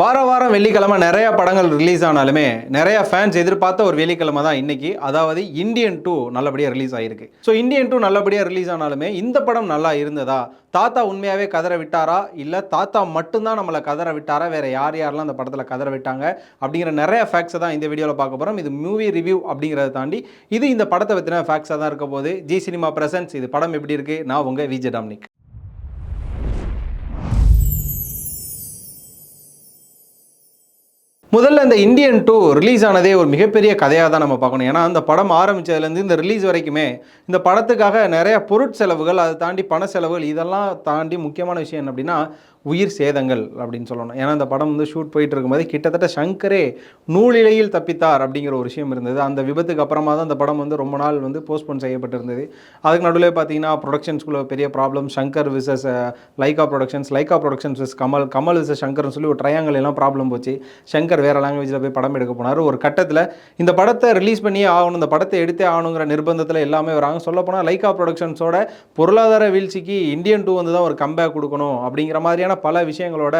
வார வாரம் வெள்ளிக்கிழமை நிறைய படங்கள் ரிலீஸ் ஆனாலுமே நிறைய ஃபேன்ஸ் எதிர்பார்த்த ஒரு வெள்ளிக்கிழமை தான் இன்னைக்கு. அதாவது இந்தியன் டூ நல்லபடியாக ரிலீஸ் ஆகிருக்கு ஸோ இந்தியன் டூ நல்லபடியாக ரிலீஸ் ஆனாலுமே இந்த படம் நல்லா இருந்ததா? தாத்தா உண்மையாகவே கதற விட்டாரா? இல்லை தாத்தா மட்டும்தான் நம்மளை கதற விட்டாரா? வேற யார் யாரெல்லாம் அந்த படத்தில் கதற விட்டாங்க? அப்படிங்கிற நிறைய ஃபேக்ஸை தான் இந்த வீடியோவில் பார்க்க போகிறோம் இது மூவி ரிவ்யூ அப்படிங்கிறத தாண்டி இது இந்த படத்தை பற்றின ஃபேக்ஸாக தான் இருக்க போது ஜி சினிமா பிரசன்ஸ் இது படம் எப்படி இருக்குது நான் உங்கள் விஜய் டாம்னிக். முதல்ல இந்த இந்தியன் டூ ரிலீஸ் ஆனதே ஒரு மிகப்பெரிய கதையாக தான் நம்ம பார்க்கணும். ஏன்னா அந்த படம் ஆரம்பித்ததுலேருந்து இந்த ரிலீஸ் வரைக்குமே இந்த படத்துக்காக நிறைய பொருட்செலவுகள் அதை தாண்டி பண செலவுகள் இதெல்லாம் தாண்டி முக்கியமான விஷயம் என்ன அப்படின்னா உயிர் சேதங்கள் அப்படின்னு சொல்லணும். ஏன்னா அந்த படம் வந்து ஷூட் போயிட்டு இருக்கும்போது கிட்டத்தட்ட சங்கரே நூலிழையில் தப்பித்தார் அப்படிங்கிற ஒரு விஷயம் இருந்தது. அந்த விபத்துக்கு அப்புறமா தான் அந்த படம் வந்து ரொம்ப நாள் வந்து போஸ்ட்போன் செய்யப்பட்டிருந்தது. அதுக்கு நடுவில் பார்த்தீங்கன்னா ப்ரொடக்ஷன்ஸ்குள்ளே பெரிய problem Shankar versus Lyca productions Lyca productions versus Kamal. Kamal versus சங்கர்னு சொல்லி ஒரு ட்ரையாங்கல் எல்லாம் ப்ராப்ளம் போச்சு. சங்கர் வேறு லாங்குவேஜில் போய் படம் எடுக்க போனார். ஒரு கட்டத்தில் இந்த படத்தை ரிலீஸ் பண்ணியே ஆகணும் இந்த படத்தை எடுத்தே ஆகணுங்கிற நிர்பந்தத்தில் எல்லாமே வராங்க. சொல்லப்போனால் லைகா ப்ரொடக்ஷன்ஸோட பொருளாதார வீழ்ச்சிக்கு இந்தியன் டூ வந்து தான் ஒரு கம்பேக் கொடுக்கணும் அப்படிங்கிற மாதிரியான பல விஷயங்களோட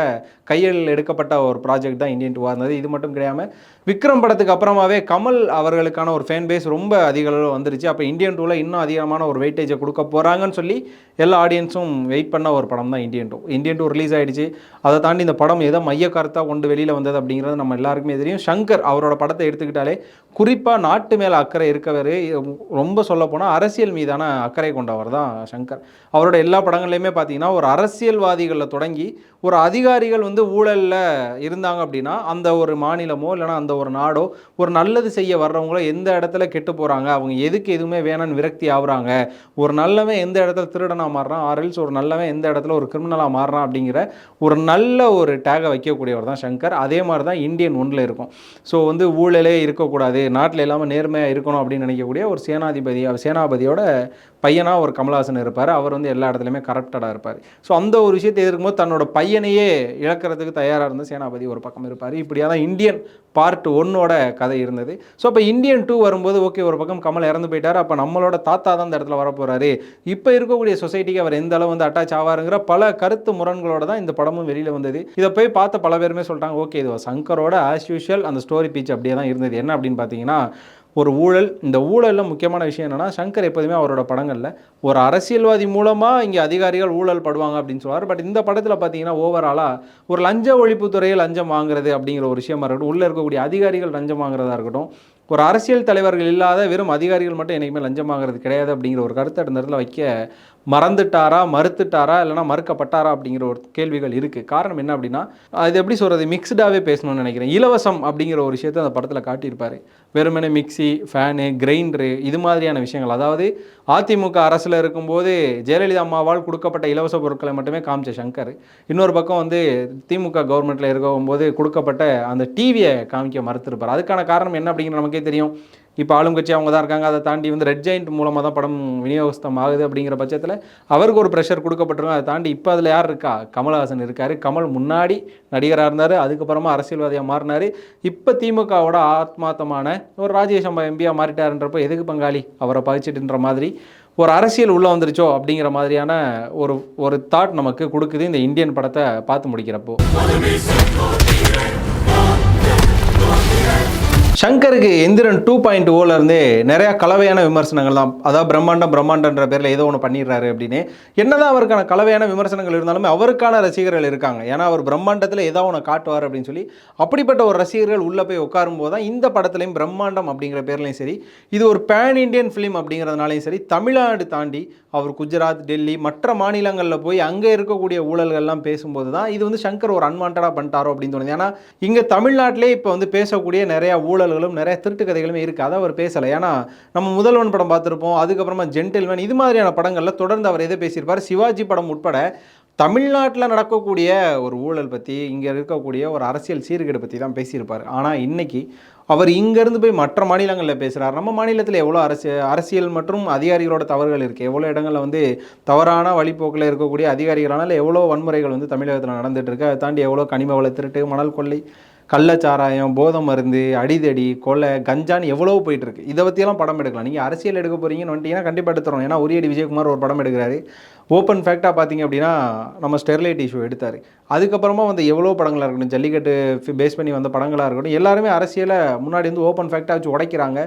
கையில் எடுக்கப்பட்ட ஒரு ப்ராஜெக்ட் தான் இந்தியன் டூவாக இருந்தது. இது மட்டும் கிடையாமல் விக்ரம் படத்துக்கு அப்புறமாவே கமல் அவர்களுக்கான ஒரு ஃபேன் பேஸ் ரொம்ப அதிக அளவில் வந்துருச்சு. அப்போ இந்தியன் டூவில் இன்னும் அதிகமான ஒரு வெயிட்டேஜை கொடுக்க போகிறாங்கன்னு சொல்லி எல்லா ஆடியன்ஸும் வெயிட் பண்ண ஒரு படம் தான் Indian two Indian two release ஆகிடுச்சு அதை தாண்டி இந்த படம் எதை மைய கருத்தாக கொண்டு வெளியில் வந்தது அப்படிங்கிறது நம்ம எல்லாருக்குமே தெரியும். சங்கர் அவரோட படத்தை எடுத்துக்கிட்டாலே குறிப்பாக நாட்டு மேலே அக்கறை இருக்கவர் ரொம்ப சொல்லப்போனால் அரசியல் மீதான அக்கறை கொண்டவர் தான் சங்கர். அவரோட எல்லா படங்கள்லையுமே பார்த்தீங்கன்னா ஒரு அரசியல்வாதிகளில் தொடங்கி ஒரு அதிகாரிகள் வந்து ஊழலில் இருந்தாங்க அப்படின்னா அந்த ஒரு மாநிலமோ இல்லைனா அந்த ஒரு நாடோ ஒரு நல்லது செய்ய வர்றவங்களோ எந்த இடத்துல கெட்டு போகிறாங்க அவங்க எதுக்கு எதுவுமே வேணான்னு விரக்தி ஆகுறாங்க ஒரு நல்லவன் எந்த இடத்துல திருடனாக மாறுறான்? ஆர்எல்ஸ் ஒரு நல்லவன் எந்த இடத்துல ஒரு கிரிமினலாக மாறுறான் அப்படிங்கிற ஒரு நல்ல ஒரு டேகை வைக்கக்கூடியவர் தான் சங்கர். அதே மாதிரி தான் இந்தியன் ஒன்றில் இருக்கும். ஸோ வந்து ஊழலே இருக்கக்கூடாது. நாட்டில் இல்லாமல் நேர்மையாக இருக்கணும் அப்படின்னு நினைக்கக்கூடிய ஒரு சேனாதிபதி சேனாபதியோட பையனாக ஒரு கமலாசன் இருப்பார். அவர் வந்து எல்லா இடத்துலையுமே கரப்டடாக இருப்பார். ஸோ அந்த ஒரு விஷயத்தை எதிர்க்கும்போது தன்னோட பையனையே இழக்கிறதுக்கு தயாராக இருந்த சேனாபதி ஒரு பக்கம் இருப்பார். இப்படியாக தான் இந்தியன் பார்ட் ஒன்னோட கதை இருந்தது. ஸோ அப்போ இந்தியன் டூ வரும்போது ஓகே ஒரு பக்கம் கமல் இறந்து போயிட்டார். அப்போ நம்மளோட தாத்தா தான் இந்த இடத்துல வரப்போகிறாரு இப்போ இருக்கக்கூடிய சொசைட்டிக்கு அவர் எந்த அளவு வந்து அட்டாச் ஆவாருங்கிற பல கருத்து முரண்களோட தான் இந்த படமும் வெளியில் வந்தது. இதை போய் பார்த்த பல பேருமே சொல்லிட்டாங்க ஓகே இது சங்கரோட ஆஸ் யூஷுவல் அந்த ஸ்டோரி பீச் அப்படியே தான் இருந்தது. என்ன அப்படின்னு பார்த்தீங்கன்னா ஒரு ஊழல். இந்த ஊழலில் முக்கியமான விஷயம் என்னென்னா சங்கர் எப்போதுமே அவரோட படங்களில் ஒரு அரசியல்வாதி மூலமாக இங்கே அதிகாரிகள் ஊழல் படுவாங்க அப்படின்னு சொல்லுவார். பட் இந்த படத்தில் பார்த்தீங்கன்னா ஓவராலாக ஒரு லஞ்ச ஒழிப்புத்துறையில் லஞ்சம் வாங்குறது அப்படிங்கிற ஒரு விஷயமா இருக்கட்டும் உள்ளே இருக்கக்கூடிய அதிகாரிகள் லஞ்சம் வாங்குறதா இருக்கட்டும் ஒரு அரசியல் தலைவர்கள் இல்லாத வெறும் அதிகாரிகள் மட்டும் என்றைக்குமே லஞ்சம் வாங்குறது கிடையாது அப்படிங்கிற ஒரு கருத்தை அந்த இடத்துல வைக்க மறந்துட்டாரா மறுத்துட்டாரா இல்லைனா மறுக்கப்பட்டாரா அப்படிங்கிற ஒரு கேள்விகள் இருக்குது காரணம் என்ன அப்படின்னா அது எப்படி சொல்கிறது மிக்ஸ்டாகவே பேசணும்னு நினைக்கிறேன். இலவசம் அப்படிங்கிற ஒரு விஷயத்தை அந்த படத்தில் காட்டியிருப்பார். வெறுமனே மிக்சி ஃபேனு கிரைண்டரு இது மாதிரியான விஷயங்கள். அதாவது அதிமுக அரசில் இருக்கும்போது ஜெயலலிதா அம்மாவால் கொடுக்கப்பட்ட இலவச பொருட்களை மட்டுமே காமிச்ச சங்கர். இன்னொரு பக்கம் வந்து திமுக கவர்மெண்ட்டில் இருக்கும்போது கொடுக்கப்பட்ட அந்த டிவியை காமிக்க மறுத்திருப்பார். அதுக்கான காரணம் என்ன அப்படிங்கிற நமக்கே தெரியும். இப்போ ஆளுங்கட்சி அவங்க தான் இருக்காங்க. அதை தாண்டி வந்து ரெட் ஜெயிண்ட் மூலமாக தான் படம் விநியோகஸ்தம் ஆகுது அப்படிங்கிற பட்சத்தில் அவருக்கு ஒரு ப்ரெஷர் கொடுக்கப்பட்டிருக்கும். அதை தாண்டி இப்போ அதில் யார் இருக்கா? கமல்ஹாசன் இருக்கார். கமல் முன்னாடி நடிகராக இருந்தார். அதுக்கப்புறமா அரசியல்வாதியாக மாறினார். இப்போ திமுகவோட ஆத்மாத்தமான ஒரு ராஜேஷ் அம்மா எம்பியாக மாறிட்டாருன்றப்போ எதுக்கு பங்காளி? அவரை பதிச்சிட்டுன்ற மாதிரி ஒரு அரசியல் உள்ளே வந்துருச்சோ அப்படிங்கிற மாதிரியான ஒரு ஒரு தாட் நமக்கு கொடுக்குது இந்த இந்தியன் படத்தை பார்த்து முடிக்கிறப்போ. சங்கருக்கு எந்திரன் டூ பாயிண்ட் ஓலேருந்தே நிறையா கலவையான விமர்சனங்கள் தான். அதாவது பிரம்மாண்டம் பிரம்மாண்டன்ற பேரில் ஏதோ ஒன்று பண்ணிடுறாரு அப்படின்னு. என்னதான் அவருக்கான கலவையான விமர்சனங்கள் இருந்தாலுமே அவருக்கான ரசிகர்கள் இருக்காங்க. ஏன்னா அவர் பிரம்மாண்டத்தில் ஏதோ ஒன்று காட்டுவார் அப்படின்னு சொல்லி அப்படிப்பட்ட ஒரு ரசிகர்கள் உள்ளே போய் உட்காரும் போது தான் இந்த படத்துலையும் பிரம்மாண்டம் அப்படிங்கிற பேர்லையும் சரி இது ஒரு பேன் இண்டியன் ஃபிலிம் அப்படிங்கிறதுனாலையும் சரி தமிழ்நாடு தாண்டி அவர் குஜராத் டெல்லி மற்ற மாநிலங்களில் போய் அங்கே இருக்கக்கூடிய ஊழல்கள்லாம் பேசும்போது தான் இது வந்து சங்கர் ஒரு அன்வான்டாக பண்ணிட்டாரோ அப்படின்னு தோணுது. ஏன்னா இங்கே தமிழ்நாட்டிலே இப்போ வந்து பேசக்கூடிய நிறையா ஊழல்களும் நிறைய திருட்டு கதைகளுமே இருக்குது அதை அவர் பேசலை. ஏன்னா நம்ம முதல்வன் படம் பார்த்துருப்போம் அதுக்கப்புறமா ஜென்டில்மேன் இது மாதிரியான படங்களில் தொடர்ந்து அவர் எதை பேசியிருப்பார்? சிவாஜி படம் உட்பட தமிழ்நாட்டில் நடக்கக்கூடிய ஒரு ஊழல் பற்றி இங்கே இருக்கக்கூடிய ஒரு அரசியல் சீர்கேடு பற்றி தான் பேசியிருப்பார். ஆனால் இன்னைக்கு அவர் இங்கேருந்து போய் மற்ற மாநிலங்களில் பேசுகிறார் நம்ம மாநிலத்தில் எவ்வளோ அரசியல் அரசியல் மற்றும் அதிகாரிகளோட தவறுகள் இருக்குது எவ்வளோ இடங்களில் வந்து தவறான வழிபோக்கில் இருக்கக்கூடிய அதிகாரிகளால் எவ்வளோ வன்முறைகள் வந்து தமிழகத்தில் நடந்துகிட்ருக்கு அதை தாண்டி எவ்வளோ கனிம வள திருட்டு மணல் கொள்ளை கள்ளச்சாராயம் போதை மருந்து அடிதடி கொலை கஞ்சான்னு எவ்வளோ போயிட்டுருக்கு இதை பற்றியெல்லாம் படம் எடுக்கலாம். நீங்கள் அரசியல் எடுக்க போகிறீங்கன்னு வந்துட்டீங்கன்னா கண்டிப்பாக எடுத்துறோம் ஏன்னா உரியடி விஜயகுமார் ஒரு படம் எடுக்கிறாரு. ஓப்பன் ஃபேக்டாக பார்த்தீங்க அப்படின்னா நம்ம ஸ்டெர்லைட் இஷ்யூ எடுத்தார். அதுக்கப்புறமா வந்து எவ்வளோ படங்களாக இருக்கட்டும் ஜல்லிக்கட்டு பேஸ் பண்ணி வந்த படங்களாக இருக்கட்டும் எல்லாருமே அரசியலை முன்னாடி வந்து ஓப்பன் ஃபேக்டாக வச்சு உடைக்கிறாங்க.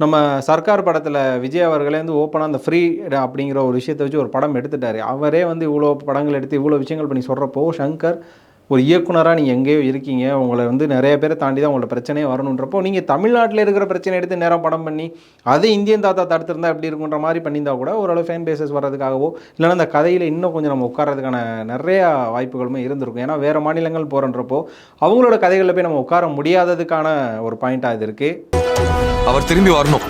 நம்ம சர்க்கார் படத்தில் விஜய் அவர்களே வந்து ஓப்பனாக அந்த ஃப்ரீ அப்படிங்கிற ஒரு விஷயத்தை வச்சு ஒரு படம் எடுத்துட்டார். அவரே வந்து இவ்வளோ படங்கள் எடுத்து இவ்வளோ விஷயங்கள் பண்ணி சொல்கிறப்போ சங்கர் ஒரு இயக்குனராக நீங்கள் எங்கேயோ இருக்கீங்க உங்களை வந்து நிறைய பேரை தாண்டி தான் உங்களோட பிரச்சனையே வரணுன்றப்போ நீங்கள் தமிழ்நாட்டில் இருக்கிற பிரச்சனை எடுத்து நேரம் படம் பண்ணி அதே இந்தியன் தாத்தா தடுத்திருந்தா எப்படி இருக்குன்ற மாதிரி பண்ணியிருந்தா கூட ஓரளவு ஃபேன் பேசஸ் வர்றதுக்காகவோ இல்லைன்னா அந்த கதையில் இன்னும் கொஞ்சம் நம்ம உட்காரதுக்கான நிறைய வாய்ப்புகளுமே இருந்திருக்கும். ஏன்னா வேறு மாநிலங்கள் போகிறன்றப்போ அவங்களோட கதைகளில் போய் நம்ம உட்கார முடியாததுக்கான ஒரு பாயிண்ட்டாக இது இருக்குது அவர் திரும்பி வரணும்.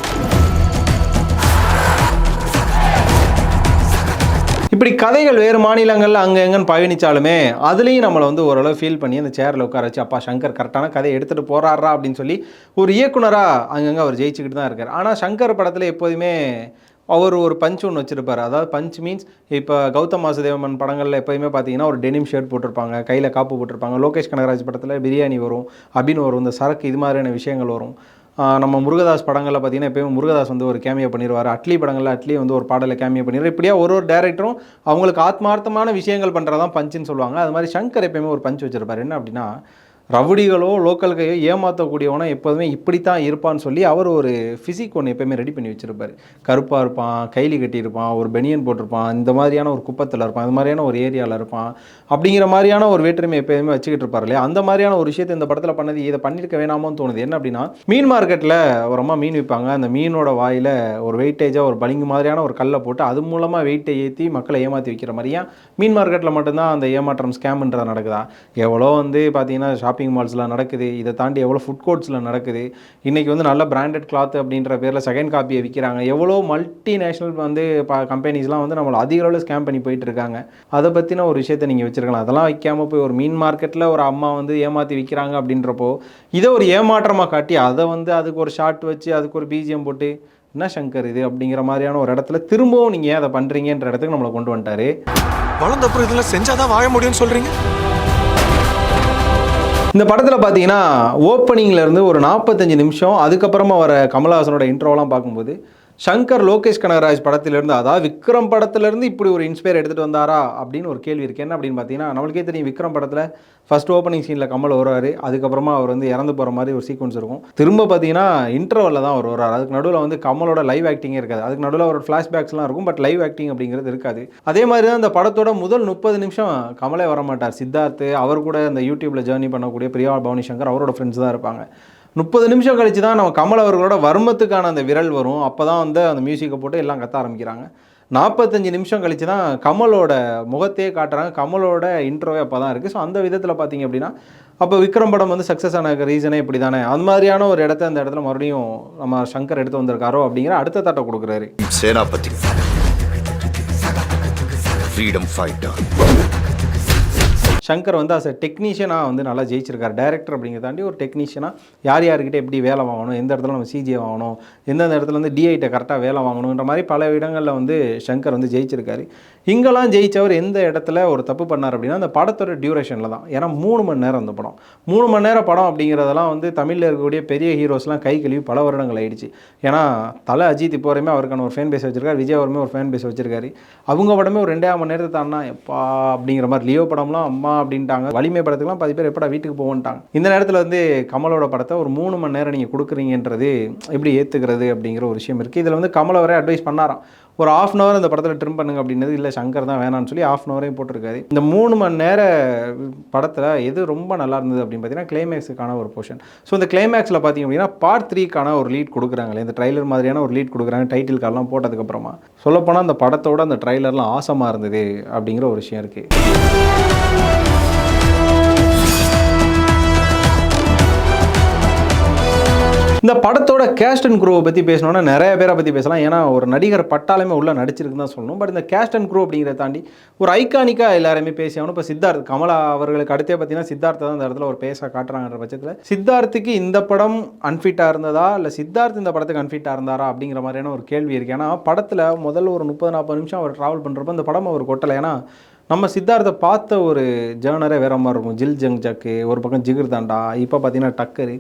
இப்படி கதைகள் வேறு மாநிலங்களில் அங்கே எங்கன்னு பயணித்தாலுமே அதுலேயும் நம்மளை வந்து ஓரளவு ஃபீல் பண்ணி அந்த சேரில் உட்கார வச்சு அப்பா சங்கர் கரெக்டான கதையை எடுத்துகிட்டு போகிறாரா அப்படின்னு சொல்லி ஒரு இயக்குனராக அங்கங்கே அவர் ஜெயிச்சுக்கிட்டு தான் இருக்கார். ஆனால் சங்கர் படத்தில் எப்போதுமே அவர் ஒரு பஞ்ச் ஒன்று வச்சுருப்பார். அதாவது பஞ்ச் மீன்ஸ் இப்போ கௌதம் வாசுதேவன் படங்களில் எப்போயுமே பார்த்தீங்கன்னா ஒரு டெனிம் ஷர்ட் போட்டிருப்பாங்க கையில் காப்பு போட்டிருப்பாங்க. லோகேஷ் கனகராஜ் படத்தில் பிரியாணி வரும் அபின் வரும் இந்த சரக்கு இது மாதிரியான விஷயங்கள் வரும். நம்ம முருகதாஸ் படங்களில் பார்த்தீங்கன்னா எப்பயும் முருகதாஸ் வந்து ஒரு கேமியோ பண்ணிடுவார் அட்லி படங்களில் அட்லி வந்து ஒரு பாடலை கேமியோ பண்ணிடுவார் இப்படியா ஒரு ஒரு டேரக்டரும் அவங்களுக்கு ஆத்மார்த்தமான விஷயங்கள் பண்ணுறதான் பஞ்சுன்னு சொல்லுவாங்க. அது மாதிரி சங்கர் எப்பயுமே ஒரு பஞ்ச் வச்சிருப்பார். என்ன அப்படின்னா ரவுடிகளோ லோக்கல்கையோ ஏமாற்றக்கூடியவனோ எப்போதுமே இப்படித்தான் இருப்பான்னு சொல்லி அவர் ஒரு ஃபிசிக் ஒன்று எப்போயுமே ரெடி பண்ணி வச்சுருப்பார். கருப்பாக இருப்பான் கைலி கட்டியிருப்பான் ஒரு பெனியன் போட்டிருப்பான் இந்த மாதிரியான ஒரு குப்பத்தில் இருப்பான் இந்த மாதிரியான ஒரு ஏரியாவில் இருப்பான் அப்படிங்கிற மாதிரியான ஒரு வேற்றுமை எப்போயுமே வச்சுக்கிட்டு இருப்பார் இல்லையா? அந்த மாதிரியான ஒரு விஷயத்தை இந்த படத்தில் பண்ணது இதை பண்ணியிருக்க வேணாமோன்னு தோணுது. என்ன அப்படின்னா மீன் மார்க்கெட்டில் ஒரு அம்மா மீன் விற்பாங்க அந்த மீனோட வாயில் ஒரு வெயிட்டேஜாக ஒரு பளிங்கு மாதிரியான ஒரு கல்லை போட்டு அது மூலமாக வெயிட்டை ஏற்றி மக்களை ஏமாற்றி வைக்கிற மாதிரியா? மீன் மார்க்கெட்டில் மட்டும்தான் அந்த ஏமாற்றம் ஸ்கேம்ன்றது நடக்குதா? எவ்வளோ வந்து பார்த்தீங்கன்னா ஷாப்பிங் மால்ஸில் நடக்குது. இதை தாண்டி எவ்வளோ ஃபுட் கோர்ட்ஸில் நடக்குது. இன்றைக்கி வந்து நல்ல பிராண்டட் கிளாத் அப்படின்ற பேரில் செகண்ட் காப்பியை விற்கிறாங்க எவ்வளோ மல்டி நேஷனல் வந்து கம்பெனிஸ்லாம் வந்து நம்மளை அதிக அளவில் ஸ்கேம் பண்ணி போயிட்டு இருக்காங்க. அதை பற்றின ஒரு விஷயத்தை நீங்கள் வச்சுருக்கலாம். அதெல்லாம் வைக்காமல் போய் ஒரு மீன் மார்க்கெட்டில் ஒரு அம்மா வந்து ஏமாற்றி விற்கிறாங்க அப்படின்றப்போ இதை ஒரு ஏமாற்றமாக காட்டி அதை வந்து அதுக்கு ஒரு ஷார்ட் வச்சு அதுக்கு ஒரு பிஜிஎம் போட்டு என்ன சங்கர் இது? அப்படிங்கிற மாதிரியான ஒரு இடத்துல திரும்பவும் நீங்கள் ஏன் அதை பண்ணுறீங்கன்ற இடத்துக்கு நம்மளை கொண்டு வந்துட்டாரு. வளர்ந்த அப்புறம் இதெல்லாம் செஞ்சாதான் வாழ முடியும்னு சொல்கிறீங்க இந்த படத்தில் பார்த்தீங்கன்னா ஓப்பனிங்கில் இருந்து ஒரு நாற்பத்தஞ்சு நிமிஷம் அதுக்கப்புறமா வர கமலஹாசனோட இன்ட்ரோலாம் பார்க்கும்போது சங்கர் லோகேஷ் கனகராஜ் படத்திலிருந்து அதாவது விக்ரம் படத்திலிருந்து இப்படி ஒரு இன்ஸ்பயர் எடுத்துகிட்டு வந்தாரா அப்படின்னு ஒரு கேள்வி இருக்குது என்ன அப்படின்னு பார்த்தீங்கன்னா நம்மளுக்கே தெரியும் விக்ரம் படத்தில் ஃபஸ்ட் ஓப்பனிங் சீனில் கமல் வருவார் அதுக்கப்புறமா அவர் வந்து இறந்து போகிற மாதிரி ஒரு சீக்வன்ஸ் இருக்கும். திரும்ப பார்த்தீங்கன்னா இன்டர்வலில் தான் அவர் வருவார் அதுக்கு நடுவில் வந்து கமலோட லைவ் ஆக்டிங்கே இருக்காது. அதுக்கு நடுவில் ஒரு ஃப்ளாஷ்பேக்ஸ்லாம் இருக்கும். பட் லைவ் ஆக்டிங் அப்படிங்கிறது இருக்காது. அதே மாதிரி தான் அந்த படத்தோட முதல் முப்பது நிமிஷம் கமலே வர மாட்டார் சித்தார்த்து அவர் கூட இந்த யூடியூப்பில் ஜேர்னி பண்ணக்கூடிய பிரியா பவானி சங்கர் அவரோட ஃப்ரெண்ட்ஸ் தான் இருப்பாங்க. முப்பது நிமிஷம் கழித்து தான் நம்ம கமல் அவர்களோட வர்மத்துக்கான அந்த விரல் வரும். அப்போ தான் வந்து அந்த மியூசிக்கை போட்டு எல்லாம் கத்த ஆரம்பிக்கிறாங்க. நாற்பத்தஞ்சு நிமிஷம் கழித்து தான் கமலோட முகத்தையே காட்டுறாங்க. கமலோட இன்ட்ரோவே அப்போ தான் இருக்குது ஸோ அந்த விதத்தில் பார்த்தீங்க அப்படின்னா அப்போ விக்ரம் படம் வந்து சக்ஸஸ் ஆன ரீசனே இப்படி தானே அந்த மாதிரியான ஒரு இடத்த அந்த இடத்துல மறுபடியும் நம்ம சங்கர் எடுத்து வந்திருக்காரோ அப்படிங்கிற அடுத்த தட்டை கொடுக்குறாரு. சேனாபதி. ஃப்ரீடம் ஃபைட்டர் சங்கர் வந்து அஸ் டெக்னீஷியனாக வந்து நல்லா ஜெயிச்சிருக்காரு. டேரக்டர் அப்படிங்கிறத தாண்டி ஒரு டெக்னீஷியனாக யார் யார்கிட்ட எப்படி வேலை வாங்கணும் எந்த இடத்துல நம்ம சிஜியை வாங்கணும் எந்தெந்த இடத்துல வந்து டிஐட்ட கரெக்டாக வேலை வாங்கணுன்ற மாதிரி பல இடங்களில் வந்து சங்கர் வந்து ஜெயிச்சிருக்காரு. இங்கெல்லாம் ஜெயித்தவர் எந்த இடத்துல ஒரு தப்பு பண்ணார் அப்படின்னா அந்த படத்தோட டியூரேஷனில் தான். ஏன்னா மூணு மணி நேரம் அந்த படம். மூணு மணி நேரம் படம் அப்படிங்கிறதெல்லாம் வந்து தமிழில் இருக்கக்கூடிய பெரிய ஹீரோஸ்லாம் கை கழுவி பல வருடங்கள் ஆயிடுச்சு. ஏன்னா தலை அஜித் இப்போ வரையுமே அவருக்கான ஒரு ஃபேன் பேஸ் வச்சிருக்காரு. விஜய் அவருமே ஒரு ஃபேன் பேஸ் வச்சிருக்காரு. அவங்க படமே ஒரு ரெண்டே மணி நேரத்தை தானா எப்பா அப்படிங்கிற மாதிரி லியோ படம்லாம் அம்மா அப்படின்ட்டாங்க. வலிமை படத்துக்குலாம் பாதி பேர் எப்படா வீட்டுக்கு போவோன்ட்டாங்க. இந்த நேரத்தில் வந்து கமலோட படத்தை ஒரு மூணு மணி நேரம் நீங்கள் கொடுக்குறீங்கன்றது எப்படி ஏற்றுக்கிறது அப்படிங்கிற ஒரு விஷயம் இருக்குது இதில் வந்து கமலை வரை அட்வைஸ் பண்ணாராம். ஒரு ஆஃப் அன் ஹவர் அந்த படத்தில் ட்ரிம் பண்ணுங்க அப்படின்னது இல்லை சங்கர் தான் வேணாம்னு சொல்லி ஆஃப் அன் ஹவரையும் போட்டிருக்காரு. இந்த மூணு மணி நேர படத்தில் எது ரொம்ப நல்லா இருந்தது அப்படின்னு பார்த்தீங்கன்னா கிளைமேக்ஸுக்கான ஒரு போர்ஷன் ஸோ இந்த கிளைமேக்ஸில் பார்த்தீங்க அப்படின்னா பார்ட் த்ரீக்கான ஒரு லீட் கொடுக்குறாங்களே இந்த ட்ரைலர் மாதிரியான ஒரு லீட் கொடுக்குறாங்க டைட்டில் கார்டெலாம் போட்டதுக்கப்புறமா. சொல்லப்போனால் அந்த படத்தோட அந்த ட்ரைலர்லாம் ஆசமாக இருந்தது அப்படிங்கிற ஒரு விஷயம் இருக்குது இந்த படத்தோட கேஸ்ட் அண்ட் குரூவை பற்றி பேசணும்னா நிறைய பேரை பற்றி பேசலாம். ஏன்னா ஒரு நடிகர் பட்டாலுமே உள்ள நடிச்சிருக்குன்னு தான் சொல்லணும். பட் இந்த கேஸ்ட் அண்ட் குரூ அப்படிங்கிறத தாண்டி ஒரு ஐகானிக்காக எல்லாருமே பேசி ஆகணும். இப்போ சித்தார்த் கமலா அவர்களுக்கு அடுத்தே பார்த்தீங்கன்னா சித்தார்த்தை தான் இந்த இடத்துல ஒரு பேச காட்டுறாங்கன்ற பட்சத்தில் சித்தார்த்துக்கு இந்த படம் அன்ஃபிட்டாக இருந்ததா? இல்லை சித்தார்த் இந்த படத்துக்கு அன்ஃபிட்டாக இருந்தாரா? அப்படிங்கிற மாதிரியான ஒரு கேள்வி இருக்குது ஏன்னா படத்தில் முதல்ல ஒரு முப்பது நாற்பது நிமிஷம் அவர் ட்ராவல் பண்ணுறப்ப இந்த படம் அவர் கொட்டலை. ஏன்னா நம்ம சித்தார்த்தை பார்த்த ஒரு ஜேர்னரே வேற மாதிரி இருக்கும். ஜில் ஜங் ஜக்கு ஒரு பக்கம் ஜிகிர் தாண்டா இப்போ பார்த்தீங்கன்னா டக்கரு.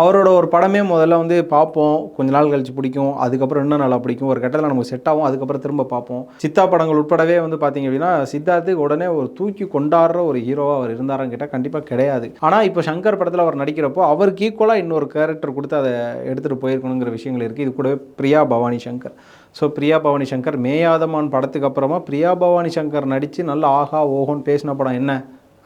அவரோட ஒரு படமே முதல்ல வந்து பார்ப்போம். கொஞ்ச நாள் கழிச்சு பிடிக்கும். அதுக்கப்புறம் இன்னும் நல்லா பிடிக்கும். ஒரு கட்டத்தில் நமக்கு செட் ஆகும். அதுக்கப்புறம் திரும்ப பார்ப்போம். சித்தா படங்கள் உட்படவே வந்து பார்த்தீங்க அப்படின்னா சித்தார்த்துக்கு உடனே ஒரு தூக்கி கொண்டாடுற ஒரு ஹீரோவாக அவர் இருந்தாரான்னு கேட்டால் கண்டிப்பாக கிடையாது. ஆனால் இப்போ சங்கர் படத்தில் அவர் நடிக்கிறப்போ அவருக்கு ஈக்குவலாக இன்னொரு கேரக்டர் கொடுத்து அதை எடுத்துகிட்டு போயிருக்கணுங்கிற விஷயங்கள் இருக்குது இது கூடவே பிரியா பவானி சங்கர். ஸோ பிரியா பவானி சங்கர் மேயாதமான் படத்துக்கு அப்புறமா பிரியா பவானி சங்கர் நடித்து நல்ல ஆஹா ஓஹோன்னு பேசின படம் என்ன?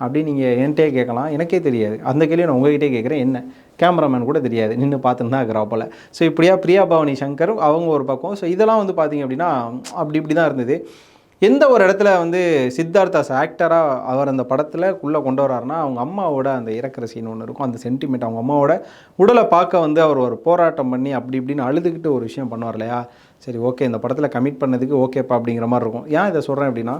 அப்படின்னு நீங்கள் என்கிட்டே கேட்கலாம். எனக்கே தெரியாது. அந்த கேள்வி நான் உங்ககிட்டே கேட்குறேன். என்ன? கேமராமேன் கூட தெரியாது. நின்று பார்த்துன்னு தான் இருக்கிறா போல். ஸோ இப்படியா பிரியா பவானி சங்கர் அவங்க ஒரு பக்கம். ஸோ இதெல்லாம் வந்து பார்த்தீங்க அப்படின்னா அப்படி இப்படி தான் இருந்தது. எந்த ஒரு இடத்துல வந்து சித்தார்த்தாஸ் ஆக்டராக அவர் அந்த படத்தில் உள்ளே கொண்டு வராருன்னா அவங்க அம்மாவோட அந்த இறக்குற சீன் ஒன்று இருக்கும். அந்த சென்டிமெண்ட் அவங்க அம்மாவோட உடலை பார்க்க வந்து அவர் ஒரு போராட்டம் பண்ணி அப்படி இப்படின்னு அழுதுகிட்டு ஒரு விஷயம் பண்ணுவார் இல்லையா? சரி ஓகே இந்த படத்தில் கமிட் பண்ணதுக்கு ஓகேப்பா அப்படிங்கிற மாதிரி இருக்கும். ஏன் இதை சொல்கிறேன் அப்படின்னா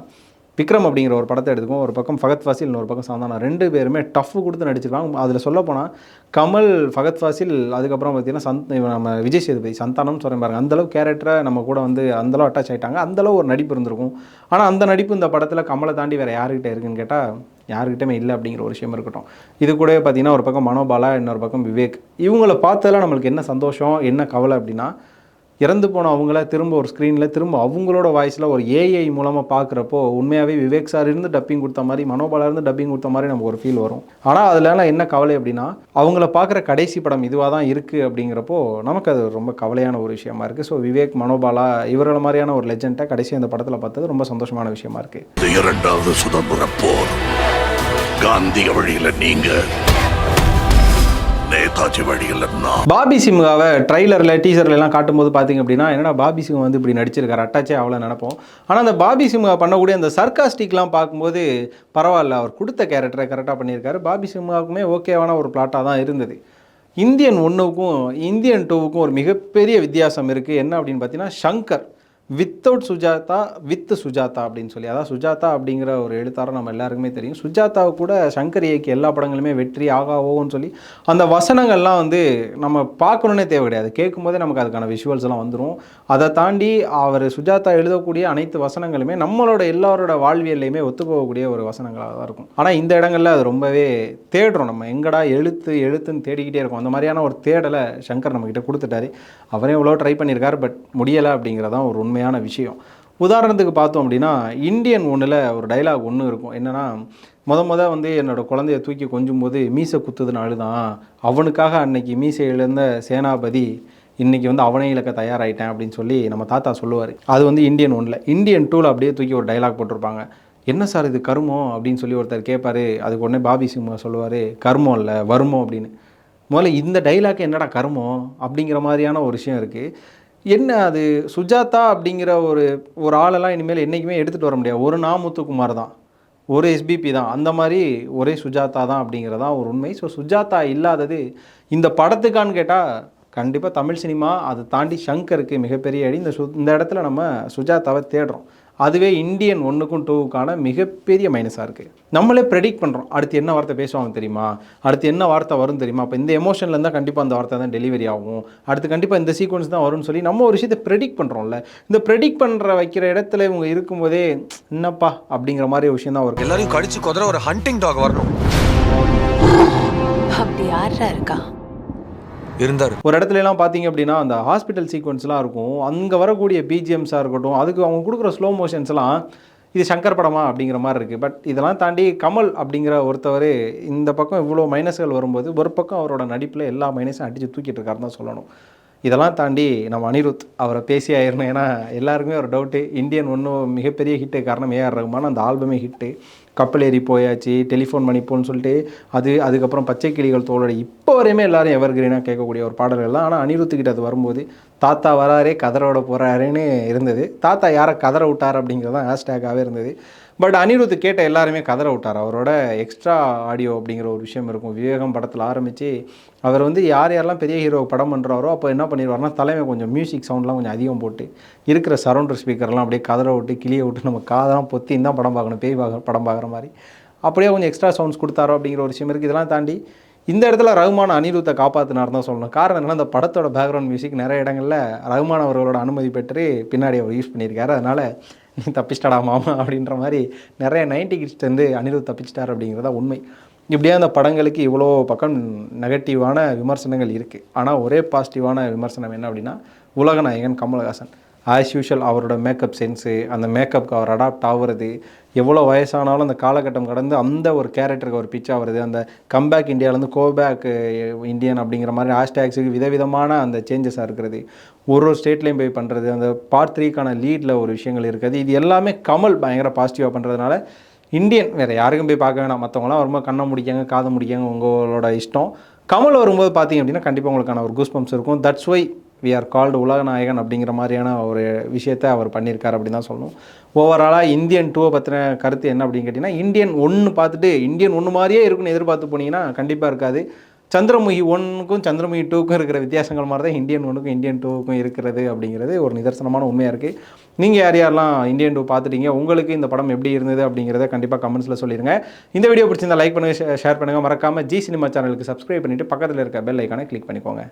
விக்ரம் அப்படிங்கிற ஒரு படத்தை எடுத்துக்கோம் ஒரு பக்கம் ஃபகத் ஃபாசில் ஒரு பக்கம் சாந்தானா. ரெண்டு பேருமே டஃப் கொடுத்து நடிச்சிருக்காங்க. அதில் சொல்ல போனால் கமல் ஃபகத் ஃபாசில் அதுக்கப்புறம் பார்த்தீங்கன்னா சந்த் நம்ம விஜய் சேதுபதி சந்தானம்னு சொல்கிறேன் பாருங்க. அந்தளவு கேரக்டரை நம்ம கூட வந்து அந்தளவு அட்டாச் ஆகிட்டாங்க அந்தளவு ஒரு நடிப்பு இருந்திருக்கும். ஆனால் அந்த நடிப்பு இந்த படத்தில் கமலை தாண்டி வேறு யாருக்கிட்ட இருக்குன்னு கேட்டால் யாருக்கிட்டமே இல்லை அப்படிங்கிற ஒரு விஷயம் இருக்கட்டும். இது கூட பார்த்தீங்கன்னா ஒரு பக்கம் மனோபாலா இன்னொரு பக்கம் விவேக். இவங்கள பார்த்ததில் நம்மளுக்கு என்ன சந்தோஷம் என்ன கவலை அப்படின்னா இறந்து போன அவங்கள திரும்ப ஒரு ஸ்க்ரீனில் திரும்ப அவங்களோட வாய்ஸில் ஒரு ஏஐ மூலமாக பார்க்குறப்போ உண்மையாகவே விவேக் சார் இருந்து டப்பிங் கொடுத்த மாதிரி மனோபாலா இருந்து டப்பிங் கொடுத்த மாதிரி நமக்கு ஒரு ஃபீல் வரும். ஆனால் அதுலலாம் என்ன கவலை அப்படின்னா அவங்கள பார்க்குற கடைசி படம் இதுவாக தான் இருக்குது அப்படிங்கிறப்போ நமக்கு அது ரொம்ப கவலையான ஒரு விஷயமா இருக்குது ஸோ விவேக் மனோபாலா இவர்கள் மாதிரியான ஒரு லெஜெண்டை கடைசி அந்த படத்தில் பார்த்தது ரொம்ப சந்தோஷமான விஷயமா இருக்குது இரண்டாவது சுதந்திர போர். காந்திய வழியில் நீங்கள் நேதாஜி வழியில் பாபி சிம்ஹாவை ட்ரைலரில் டீசர்ல எல்லாம் காட்டும்போது பார்த்தீங்க அப்படின்னா என்னடா பாபி சிம் வந்து இப்படி நடிச்சிருக்காரு அட்டாச்சே அவ்வளோ நினைப்போம். ஆனால் அந்த பாபி சிம்கா பண்ணக்கூடிய அந்த சர்க்காஸ்டிக்லாம் பார்க்கும்போது பரவாயில்ல அவர் கொடுத்த கேரக்டரை கரெக்டாக பண்ணியிருக்காரு. பாபி சிம்காவுக்குமே ஓகேவான ஒரு பிளாட்டாக தான் இருந்தது. இந்தியன் ஒன்றுக்கும் இந்தியன் டூவுக்கும் ஒரு மிகப்பெரிய வித்தியாசம் இருக்குது என்ன அப்படின்னு பார்த்தீங்கன்னா ஷங்கர் வித்தவுட் சுஜாதா வித் சுஜாதா அப்படின்னு சொல்லி. அதாவது சுஜாதா அப்படிங்கிற ஒரு எழுத்தாரம் நம்ம எல்லாருக்குமே தெரியும். சுஜாதாவை கூட சங்கர் இயக்கி எல்லா படங்களுமே வெற்றி ஆகாவோன்னு சொல்லி அந்த வசனங்கள்லாம் வந்து நம்ம பார்க்கணுன்னே தேவை கிடையாது. கேட்கும்போதே நமக்கு அதுக்கான விஷுவல்ஸ் எல்லாம் வந்துடும் அதை தாண்டி அவர் சுஜாதா எழுதக்கூடிய அனைத்து வசனங்களுமே நம்மளோட எல்லாரோட வாழ்வியல்லையுமே ஒத்துப்போகக்கூடிய ஒரு வசனங்களாக தான் இருக்கும். ஆனால் இந்த இடங்களில் அது ரொம்பவே தேடுறோம் நம்ம. எங்கடா எழுத்து எழுத்துன்னு தேடிக்கிட்டே இருக்கோம். அந்த மாதிரியான ஒரு தேடலை சங்கர் நம்மக்கிட்ட கொடுத்துட்டாரு. அவரே இவ்வளோ ட்ரை பண்ணியிருக்காரு பட் முடியலை அப்படிங்கிறதான் ஒரு உண்மை. உண்மையான விஷயம். உதாரணத்துக்கு பார்த்தோம் அப்படின்னா இந்தியன் ஒன்றில் ஒரு டைலாக் ஒன்று இருக்கும். என்னென்னா முத முத வந்து என்னோட குழந்தைய தூக்கி கொஞ்சும் போது மீசை குத்துதுன்னு தான் அவனுக்காக அன்னைக்கு மீசை இழந்த சேனாபதி இன்றைக்கி வந்து அவனை இழக்க தயாராயிட்டேன் அப்படின்னு சொல்லி நம்ம தாத்தா சொல்லுவார். அது வந்து இந்தியன் ஒன்றில் இந்தியன் டூவில் அப்படியே தூக்கி ஒரு டைலாக் போட்டிருப்பாங்க. என்ன சார் இது கருமம் அப்படின்னு சொல்லி ஒருத்தர் கேட்பார் அதுக்கு உடனே பாபி சிம்மா சொல்லுவார் கர்மம் இல்லை வருமம் அப்படின்னு. முதல்ல இந்த டைலாக் என்னடா கர்மம் அப்படிங்கிற மாதிரியான ஒரு விஷயம் இருக்குது என்ன அது சுஜாதா அப்படிங்கிற ஒரு ஒரு ஆளெல்லாம் இனிமேல் என்றைக்குமே எடுத்துகிட்டு வர முடியாது. ஒரு நாமுத்துக்குமார் தான். ஒரு எஸ்பிபி தான். அந்த மாதிரி ஒரே சுஜாதா தான் அப்படிங்கிறதான் ஒரு உண்மை. ஸோ சுஜாதா இல்லாதது இந்த படத்துக்கான்னு கேட்டால் கண்டிப்பாக தமிழ் சினிமா அதை தாண்டி ஷங்கருக்கு மிகப்பெரிய அடி. இந்த சு இந்த இடத்துல நம்ம சுஜாதாவை தேடுறோம். அதுவே இந்தியன் ஒன்றுக்கும் டூவுக்கான மிகப்பெரிய மைனஸாக இருக்குது நம்மளே ப்ரெடிக்ட் பண்ணுறோம் அடுத்து என்ன வார்த்தை பேசுவாங்க தெரியுமா? அடுத்து என்ன வார்த்தை வரும் தெரியுமா? அப்போ இந்த எமோஷனில் இருந்தால் கண்டிப்பாக அந்த வார்த்தை தான் டெலிவரி ஆகும். அடுத்து கண்டிப்பாக இந்த சீக்வன்ஸ் தான் வரும்னு சொல்லி நம்ம ஒரு விஷயத்தை ப்ரெடிக்ட் பண்ணுறோம்ல இந்த ப்ரெடிக்ட் பண்ணுற வைக்கிற இடத்துல இவங்க இருக்கும்போதே என்னப்பா அப்படிங்கிற மாதிரி ஒரு விஷயம் தான் வரும். எல்லாரையும் கடிச்சு குதிரை ஒரு ஹண்டிங் டாக் வரணும் அப்படி யாரா இருக்கா? இருந்தார். ஒரு இடத்துல எல்லாம் பார்த்தீங்க அப்படின்னா அந்த ஹாஸ்பிட்டல் சீக்வன்ஸ்லாம் இருக்கும். அங்கே வரக்கூடிய பிஜிஎம்ஸாக இருக்கட்டும் அதுக்கு அவங்க கொடுக்குற ஸ்லோ மோஷன்ஸ்லாம் இது சங்கர் படமா அப்படிங்கிற மாதிரி இருக்குது பட் இதெல்லாம் தாண்டி கமல் அப்படிங்கிற ஒருத்தவர் இந்த பக்கம் இவ்வளோ மைனஸ்கள் வரும்போது ஒரு பக்கம் அவரோட நடிப்பில் எல்லா மைனஸும் அடித்து தூக்கிட்டு இருக்காருன்னு தான் சொல்லணும். இதெல்லாம் தாண்டி நம்ம அனிருத் அவரை பேசி ஆயிடணும் ஏன்னா எல்லாருக்குமே ஒரு டவுட்டு இந்தியன் ஒன்றும் மிகப்பெரிய ஹிட்டு காரணம் ஏஆர் ரகுமான். அந்த ஆல்பமே ஹிட்டு கப்பல் ஏறி போயாச்சு டெலிஃபோன் மணிப்போன்னு சொல்லிட்டு அது அதுக்கப்புறம் பச்சை கிளிகள் தோழோட இப்போ வரையுமே எல்லாரும் எவர் கிரீனாக கேட்கக்கூடிய ஒரு பாடல்கள்லாம் ஆனால் அனிருத்துக்கிட்ட அது வரும்போது தாத்தா வராரே கதரோட போகிறாருன்னு இருந்தது. தாத்தா யாரை கதற விட்டார்? அப்படிங்கிறது தான் ஹேஷ்டேக்காகவே இருந்தது. பட் அனிருத் கேட்ட எல்லாருமே கதற விட்டார். அவரோட எக்ஸ்ட்ரா ஆடியோ அப்படிங்கிற ஒரு விஷயம் இருக்கும். விவேகம் படத்தில் ஆரம்பித்து அவர் வந்து யார் யாரெல்லாம் பெரிய ஹீரோ படம் பண்ணுறாரோ அப்போ என்ன பண்ணிடுவார்னா தலைமை கொஞ்சம் மியூசிக் சவுண்ட்லாம் கொஞ்சம் அதிகம் போட்டு இருக்கிற சரௌண்டர் ஸ்பீக்கர்லாம் அப்படியே கதற விட்டு கிளியை விட்டு நம்ம காதெல்லாம் பொத்தி தான் படம் பார்க்கணும் பேய் பார்க்க படம் பார்க்குற மாதிரி. அப்படியே கொஞ்சம் எக்ஸ்ட்ரா சவுண்ட்ஸ் கொடுத்தாரோ அப்படிங்கிற ஒரு விஷயம் இருக்குது இதெல்லாம் தாண்டி இந்த இடத்துல ரகுமான் அனிருத்தை காப்பாற்றினார் தான் சொல்லணும். காரணம் என்னென்னா அந்த படத்தோட பேக்ரவுண்ட் மியூசிக் நிறைய இடங்களில் ரகுமான் அவர்களோட அனுமதி பெற்று பின்னாடி அவர் யூஸ் பண்ணியிருக்காரு. அதனால் நீ தப்பிச்சிட்டடா மாமா அப்படின்ற மாதிரி நிறைய நைன்டி கிட்ஸ்லேருந்து அனிருத் தப்பிச்சிட்டார் அப்படிங்கிறதா உண்மை. இப்படியே அந்த படங்களுக்கு இவ்வளோ பக்கம் நெகட்டிவான விமர்சனங்கள் இருக்குது ஆனால் ஒரே பாசிட்டிவான விமர்சனம் என்ன அப்படின்னா உலகநாயகன் கமலஹாசன். ஆஸ் யூஷுவல் அவரோட மேக்கப் சென்ஸு அந்த மேக்கப்க்கு அவர் அடாப்ட் ஆகுறது எவ்வளோ வயசானாலும் அந்த காலகட்டம் கடந்து அந்த ஒரு கேரக்டருக்கு ஒரு பிச் ஆகுறது அந்த கம்பேக் இந்தியாவிலேருந்து கோபேக் இந்தியன் அப்படிங்கிற மாதிரி ஹேஷ்டேக்ஸுக்கு விதவிதமான அந்த சேஞ்சஸாக இருக்கிறது. ஒரு ஒரு ஸ்டேட்லேயும் போய் பண்ணுறது அந்த பார்ட் த்ரீக்கான லீடில் ஒரு விஷயங்கள் இருக்குது. இது எல்லாமே கமல் பயங்கர பாசிட்டிவாக பண்ணுறதுனால இந்தியன் வேறு யாருக்கும் போய் பார்க்க வேணாம். மற்றவங்களாம் ரொம்ப கண்ணை முடிக்காங்க காதை முடிக்காங்க உங்களோட இஷ்டம். கமல் வரும்போது பார்த்தீங்க அப்படின்னா கண்டிப்பாக உங்களுக்கான ஒரு கூஸ்பம்ஸ் இருக்கும். That's why we are called உலகநாயகன் அப்படிங்கிற மாதிரியான ஒரு விஷயத்தை அவர் பண்ணியிருக்காரு அப்படின்னு தான் சொல்லணும். ஓவராலாக இந்தியன் டூவை பற்றின கருத்து என்ன அப்படின்னு கேட்டிங்கன்னா இந்தியன் ஒன்று பார்த்துட்டு இந்தியன் ஒன்று மாதிரியே இருக்குன்னு எதிர்பார்த்து போனீங்கன்னா கண்டிப்பாக இருக்காது. சந்திரமுகி ஒன்றுக்கும் சந்திரமுகி டூக்கும் இருக்கிற வித்தியாசங்கள் மாதிரி தான் இந்தியன் ஒன்றுக்கும் இந்தியன் டூவுக்கும் இருக்கிறது அப்படிங்கிறது ஒரு நிதர்சனமான உண்மையாக இருக்குது நீங்கள் யார் யாரெல்லாம் இந்தியன் டூ பார்த்துட்டீங்க உங்களுக்கு இந்த படம் எப்படி இருந்தது அப்படிங்கிறத கண்டிப்பாக கமெண்ட்ஸில் சொல்லிடுங்க இந்த வீடியோ பிடிச்சிருந்தா லைக் பண்ணுங்கள் ஷேர் பண்ணுங்கள் மறக்காமல் ஜி சினிமா சேனலுக்கு சப்ஸ்கிரைப் பண்ணிவிட்டு பக்கத்தில் இருக்க பெல் ஐக்கானை கிளிக் பண்ணிக்கோங்க.